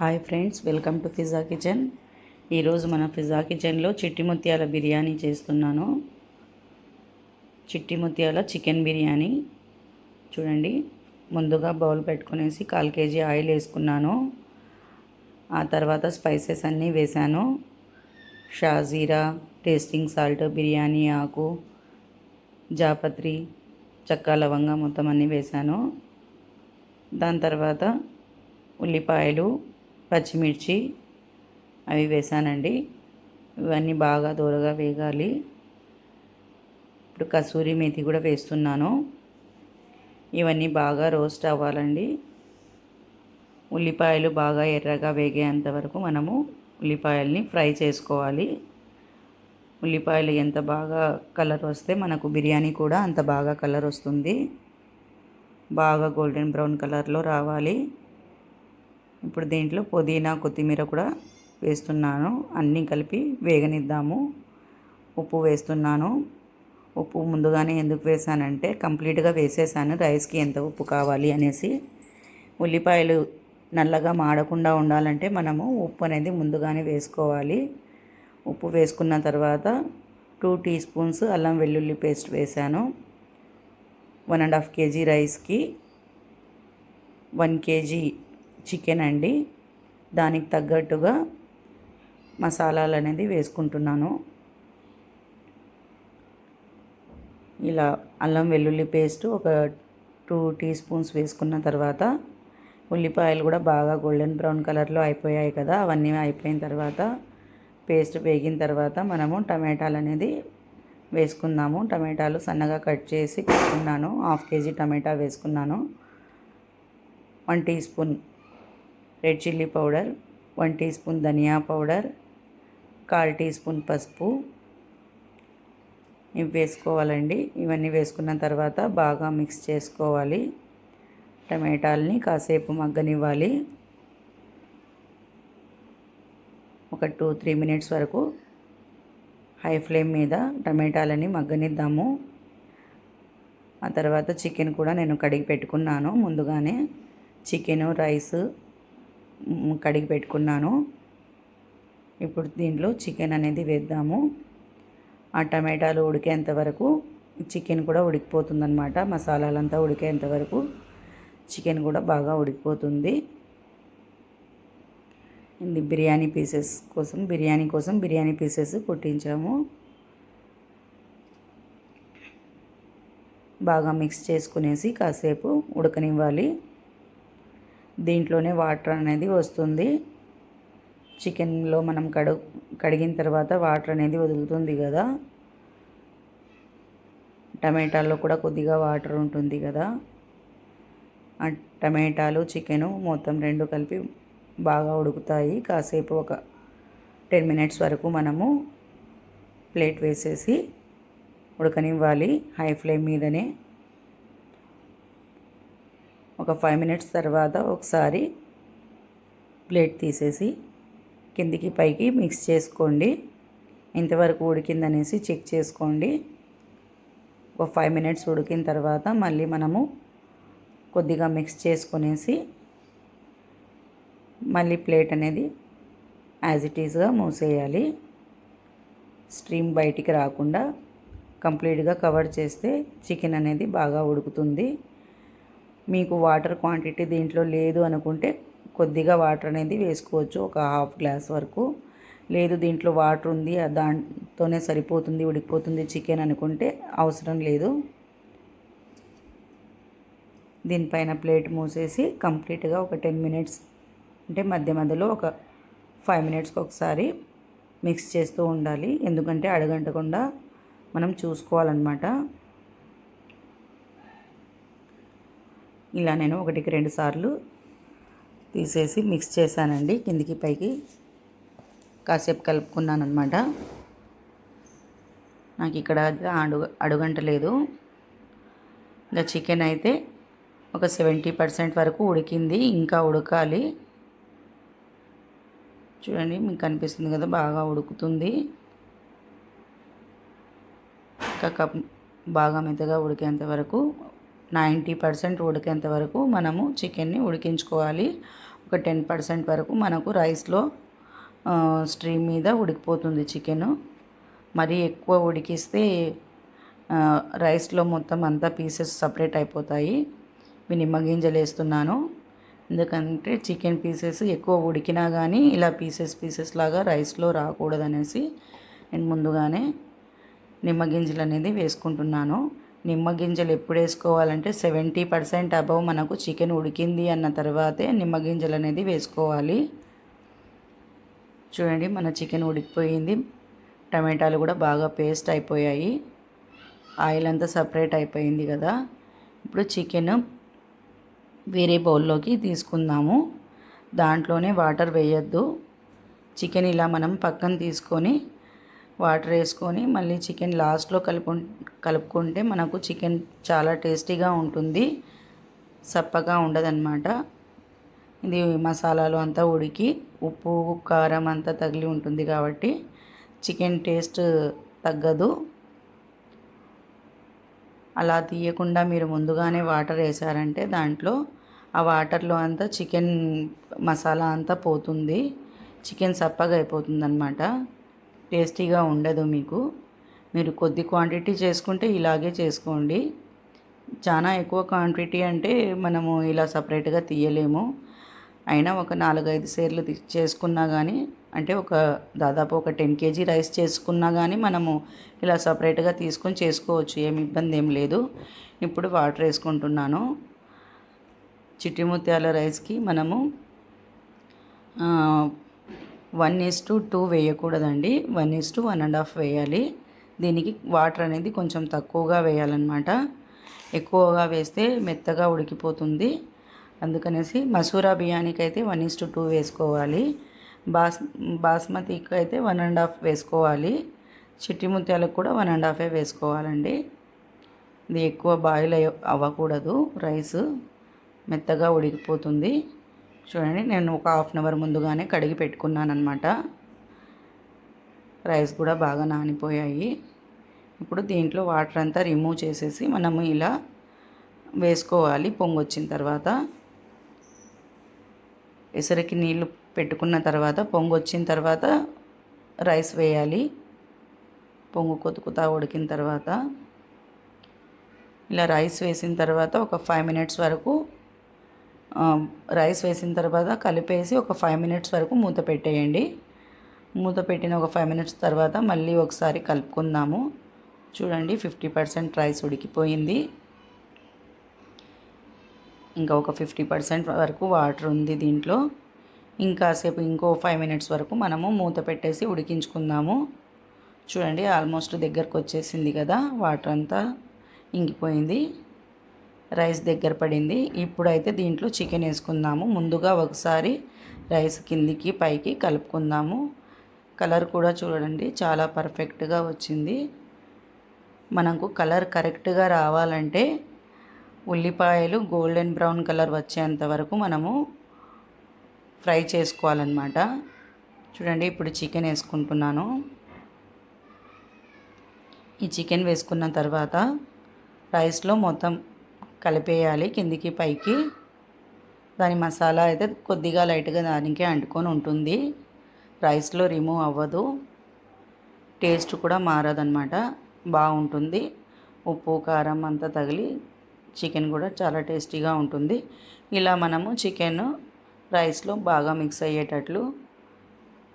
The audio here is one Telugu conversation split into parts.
Hi friends welcome to Fiza kitchen. ఈరోజు మన ఫిజా కిచెన్లో చిట్టి ముత్యాల బిర్యానీ చేస్తున్నాను. చిట్టి ముత్యాల చికెన్ బిర్యానీ. చూడండి ముందుగా బౌల్ పెట్టుకునేసి కాల్ కేజీ ఆయిల్ వేసుకున్నాను. ఆ తర్వాత స్పైసెస్ అన్నీ వేశాను. షాజీరా టేస్టింగ్ సాల్ట్ బిర్యానీ ఆకు జాపత్రి చక్క లవంగా మొత్తం అన్నీ వేశాను. దాని తర్వాత ఉల్లిపాయలు పచ్చిమిర్చి అవి వేసానండి. ఇవన్నీ బాగా దూరగా వేగాలి. ఇప్పుడు కసూరి మేతి కూడా వేస్తున్నాను. ఇవన్నీ బాగా రోస్ట్ అవ్వాలండి. ఉల్లిపాయలు బాగా ఎర్రగా వేగేంత వరకు మనము ఉల్లిపాయల్ని ఫ్రై చేసుకోవాలి. ఉల్లిపాయలు ఎంత బాగా కలర్ వస్తే మనకు బిర్యానీ కూడా అంత బాగా కలర్ వస్తుంది. బాగా గోల్డెన్ బ్రౌన్ కలర్లో రావాలి. ఇప్పుడు దీంట్లో పుదీనా కొత్తిమీర కూడా వేస్తున్నాను. అన్నీ కలిపి వేగనిద్దాము. ఉప్పు వేస్తున్నాను. ఉప్పు ముందుగానే ఎందుకు వేసానంటే కంప్లీట్గా వేసేసాను. రైస్కి ఎంత ఉప్పు కావాలి అనేసి. ఉల్లిపాయలు నల్లగా మాడకుండా ఉండాలంటే మనము ఉప్పు అనేది ముందుగానే వేసుకోవాలి. ఉప్పు వేసుకున్న తర్వాత టూ టీ స్పూన్స్ అల్లం వెల్లుల్లి పేస్ట్ వేసాను. వన్ అండ్ హాఫ్ కేజీ రైస్కి వన్ కేజీ చికెన్ అండి. దానికి తగ్గట్టుగా మసాలాలు అనేది వేసుకుంటున్నాను. ఇలా అల్లం వెల్లుల్లి పేస్ట్ ఒక టూ టీ స్పూన్స్ వేసుకున్న తర్వాత ఉల్లిపాయలు కూడా బాగా గోల్డెన్ బ్రౌన్ కలర్లో అయిపోయాయి కదా అవన్నీ అయిపోయిన తర్వాత పేస్ట్ వేగిన తర్వాత మనము టమాటాలు అనేది వేసుకుందాము. టమాటాలు సన్నగా కట్ చేసి పెట్టుకున్నాను. హాఫ్ కేజీ టమాటా వేసుకున్నాను. One teaspoon red chilli powder one teaspoon dhania powder call teaspoon పసుపు. ఇవి వేసుకోవాలండి. ఇవన్నీ వేసుకున్న తర్వాత బాగా మిక్స్ చేసుకోవాలి. టమాటాలని కాసేపు మగ్గనివ్వాలి. ఒక టూ త్రీ మినిట్స్ వరకు హై ఫ్లేమ్ మీద టమాటాలని మగ్గనిద్దాము. ఆ తర్వాత చికెన్ కూడా నేను కడిగి పెట్టుకున్నాను. ముందుగానే చికెను రైస్ కడిగి పెట్టుకున్నాను. ఇప్పుడు దీంట్లో చికెన్ అనేది వేద్దాము. ఆ టమాటాలు ఉడికేంత వరకు చికెన్ కూడా ఉడికిపోతుందన్నమాట. మసాలాలంతా ఉడికేంత వరకు చికెన్ కూడా బాగా ఉడికిపోతుంది. ఇది బిర్యానీ పీసెస్ కోసం బిర్యానీ కోసం బిర్యానీ పీసెస్ కుట్టించాము. బాగా మిక్స్ చేసుకునేసి కాసేపు ఉడకనివ్వాలి. దీంట్లోనే వాటర్ అనేది వస్తుంది. చికెన్లో మనం కడు కడిగిన తర్వాత వాటర్ అనేది వదులుతుంది కదా. టమాటాల్లో కూడా కొద్దిగా వాటర్ ఉంటుంది కదా. ఆ టమాటాలు చికెను మొత్తం రెండు కలిపి బాగా ఉడుకుతాయి. కాసేపు ఒక టెన్ మినిట్స్ వరకు మనము ప్లేట్ వేసేసి ఉడకనివ్వాలి. హై ఫ్లేమ్ మీదనే ఒక ఫైవ్ మినిట్స్ తర్వాత ఒకసారి ప్లేట్ తీసేసి కిందికి పైకి మిక్స్ చేసుకోండి. ఇంతవరకు ఉడికిందనేసి చెక్ చేసుకోండి. ఒక ఫైవ్ మినిట్స్ ఉడికిన తర్వాత మళ్ళీ మనము కొద్దిగా మిక్స్ చేసుకునేసి మళ్ళీ ప్లేట్ అనేది యాజ్ ఇట్ ఈస్గా మూసేయాలి. స్ట్రీమ్ బయటికి రాకుండా కంప్లీట్గా కవర్ చేస్తే చికెన్ అనేది బాగా ఉడుకుతుంది. మీకు వాటర్ క్వాంటిటీ దీంట్లో లేదు అనుకుంటే కొద్దిగా వాటర్ అనేది వేసుకోవచ్చు ఒక హాఫ్ గ్లాస్ వరకు. లేదు దీంట్లో వాటర్ ఉంది దాంతోనే సరిపోతుంది ఉడికిపోతుంది చికెన్ అనుకుంటే అవసరం లేదు. దీనిపైన ప్లేట్ మూసేసి కంప్లీట్గా ఒక టెన్ మినిట్స్ అంటే మధ్య మధ్యలో ఒక ఫైవ్ మినిట్స్కి ఒకసారి మిక్స్ చేస్తూ ఉండాలి. ఎందుకంటే అడగంటకుండా మనం చూసుకోవాలన్నమాట. ఇలా నేను ఒకటికి రెండు సార్లు తీసేసి మిక్స్ చేశానండి. కిందికి పైకి కాసేపు కలుపుకున్నాను అనమాట నాకు ఇక్కడ అడుగు అడుగంటలేదు ఇంకా చికెన్ అయితే ఒక సెవెంటీ పర్సెంట్ వరకు ఉడికింది. ఇంకా ఉడకాలి. చూడండి మీకు కనిపిస్తుంది కదా బాగా ఉడుకుతుంది. ఇంకా బాగా మెత్తగా ఉడికేంత వరకు నైంటీ పర్సెంట్ ఉడికేంత వరకు మనము చికెన్ని ఉడికించుకోవాలి. ఒక టెన్ పర్సెంట్ వరకు మనకు రైస్లో స్ట్రీమ్ మీద ఉడికిపోతుంది చికెన్. మరీ ఎక్కువ ఉడికిస్తే రైస్లో మొత్తం అంతా పీసెస్ సపరేట్ అయిపోతాయి. మీ నిమ్మగింజలు వేస్తున్నాను. ఎందుకంటే చికెన్ పీసెస్ ఎక్కువ ఉడికినా కానీ ఇలా పీసెస్ పీసెస్ లాగా రైస్లో రాకూడదనేసి నేను ముందుగానే నిమ్మగింజలు అనేది వేసుకుంటున్నాను. నిమ్మగింజలు ఎప్పుడు వేసుకోవాలంటే సెవెంటీ పర్సెంట్ అబవ్ మనకు చికెన్ ఉడికింది అన్న తర్వాతే నిమ్మగింజలు అనేది వేసుకోవాలి. చూడండి మన చికెన్ ఉడికిపోయింది. టమాటాలు కూడా బాగా పేస్ట్ అయిపోయాయి. ఆయిల్ అంతా సపరేట్ అయిపోయింది కదా. ఇప్పుడు చికెన్ వేరే బౌల్లోకి తీసుకుందాము. దాంట్లోనే వాటర్ వేయద్దు. చికెన్ ఇలా మనం పక్కన తీసుకొని వాటర్ వేసుకొని మళ్ళీ చికెన్ లాస్ట్లో కలుపు కలుపుకుంటే మనకు చికెన్ చాలా టేస్టీగా ఉంటుంది. సప్పగా ఉండదన్నమాట. ఇది మసాలాలు అంతా ఉడికి ఉప్పు కారం అంతా తగిలి ఉంటుంది కాబట్టి చికెన్ టేస్ట్ తగ్గదు. అలా తీయకుండా మీరు ముందుగానే వాటర్ వేసారంటే దాంట్లో ఆ వాటర్లో అంతా చికెన్ మసాలా అంతా పోతుంది. చికెన్ సప్పగా అయిపోతుంది అనమాట టేస్టీగా ఉండదు మీకు. మీరు కొద్ది క్వాంటిటీ చేసుకుంటే ఇలాగే చేసుకోండి. చాలా ఎక్కువ క్వాంటిటీ అంటే మనము ఇలా సపరేట్గా తీయలేము. అయినా ఒక నాలుగైదు సేర్లు చేసుకున్నా కానీ అంటే ఒక దాదాపు ఒక టెన్ కేజీ రైస్ చేసుకున్నా కానీ మనము ఇలా సపరేట్గా తీసుకొని చేసుకోవచ్చు. ఏమి ఇబ్బంది ఏం లేదు. ఇప్పుడు వాటర్ వేసుకుంటున్నాను. చిట్టి ముత్యాల రైస్కి మనము one is to two వేయకూడదండి. One is to one and half వేయాలి. దీనికి వాటర్ అనేది కొంచెం తక్కువగా వేయాలన్నమాట. ఎక్కువగా వేస్తే మెత్తగా ఉడికిపోతుంది. అందుకనేసి మసూరా బియ్యానికి అయితే వన్ ఈస్ టు టూ వేసుకోవాలి. బాస్ బాస్మతికి అయితే వన్ అండ్ హాఫ్ వేసుకోవాలి. చిట్టి ముత్యాలకు కూడా వన్ అండ్ హాఫే వేసుకోవాలండి. ఇది ఎక్కువ బాయిల్ అయ్య అవ్వకూడదు. రైస్ మెత్తగా ఉడికిపోతుంది. చూడండి నేను ఒక హాఫ్ అన్ అవర్ ముందుగానే కడిగి పెట్టుకున్నాను అనమాట రైస్ కూడా బాగా నానిపోయాయి. ఇప్పుడు దీంట్లో వాటర్ అంతా రిమూవ్ చేసేసి మనము ఇలా వేసుకోవాలి పొంగు వచ్చిన తర్వాత. ఎసరికి నీళ్ళు పెట్టుకున్న తర్వాత పొంగు వచ్చిన తర్వాత రైస్ వేయాలి. పొంగు కొతుకుతా ఉడికిన తర్వాత. ఇలా రైస్ వేసిన తర్వాత ఒక ఫైవ్ మినిట్స్ వరకు రైస్ వేసిన తర్వాత కలిపేసి ఒక ఫైవ్ మినిట్స్ వరకు మూత పెట్టేయండి. మూత పెట్టిన ఒక ఫైవ్ మినిట్స్ తర్వాత మళ్ళీ ఒకసారి కలుపుకుందాము. చూడండి ఫిఫ్టీ పర్సెంట్ రైస్ ఉడికిపోయింది. ఇంకా ఒక ఫిఫ్టీ పర్సెంట్ వరకు వాటర్ ఉంది దీంట్లో. ఇంకాసేపు ఇంకో ఫైవ్ మినిట్స్ వరకు మనము మూత పెట్టేసి ఉడికించుకుందాము. చూడండి ఆల్మోస్ట్ దగ్గరకు వచ్చేసింది కదా వాటర్ అంతా ఇంకిపోయింది. రైస్ దగ్గర పడింది. ఇప్పుడైతే దీంట్లో చికెన్ వేసుకుందాము. ముందుగా ఒకసారి రైస్ కిందికి పైకి కలుపుకుందాము. కలర్ కూడా చూడండి చాలా పర్ఫెక్ట్గా వచ్చింది. మనకు కలర్ కరెక్ట్గా రావాలంటే ఉల్లిపాయలు గోల్డెన్ బ్రౌన్ కలర్ వచ్చేంత వరకు మనము ఫ్రై చేసుకోవాలన్నమాట. చూడండి ఇప్పుడు చికెన్ వేసుకుంటున్నాను. ఈ చికెన్ వేసుకున్న తర్వాత రైస్లో మొత్తం కలిపేయాలి కిందికి పైకి. దాని మసాలా అయితే కొద్దిగా లైట్గా దానికే అంటుకొని ఉంటుంది. రైస్లో రిమూవ్ అవ్వదు. టేస్ట్ కూడా మారదన్నమాట. బాగుంటుంది. ఉప్పు కారం అంతా తగిలి చికెన్ కూడా చాలా టేస్టీగా ఉంటుంది. ఇలా మనము చికెన్ రైస్లో బాగా మిక్స్ అయ్యేటట్లు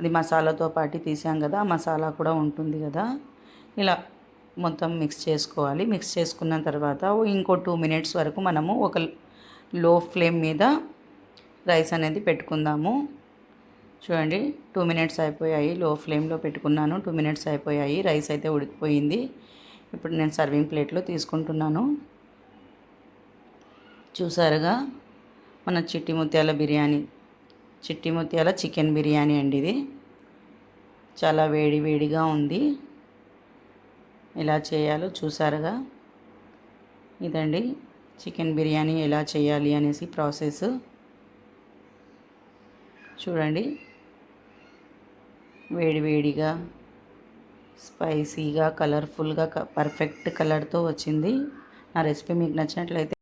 అది మసాలాతో పాటు తీసాం కదా ఆ మసాలా కూడా ఉంటుంది కదా. ఇలా మొత్తం మిక్స్ చేసుకోవాలి. మిక్స్ చేసుకున్న తర్వాత ఇంకో టూ మినిట్స్ వరకు మనము ఒక లో ఫ్లేమ్ మీద రైస్ అనేది పెట్టుకుందాము. చూడండి టూ మినిట్స్ అయిపోయాయి. లో ఫ్లేమ్లో పెట్టుకున్నాను. టూ మినిట్స్ అయిపోయాయి. రైస్ అయితే ఉడికిపోయింది. ఇప్పుడు నేను సర్వింగ్ ప్లేట్లో తీసుకుంటున్నాను. చూసారుగా మన చిట్టి ముత్యాల బిర్యానీ. చిట్టి ముత్యాల చికెన్ బిర్యానీ అండి ఇది. చాలా వేడి వేడిగా ఉంది. ఎలా చేయాలో చూసారుగా? ఇదండి. చికెన్ బిర్యానీ ఎలా చేయాలి అనేసి ప్రాసెస్. చూడండి. వేడివేడిగా స్పైసీగా కలర్ఫుల్గా పర్ఫెక్ట్ కలర్తో వచ్చింది. నా రెసిపీ మీకు నచ్చినట్లయితే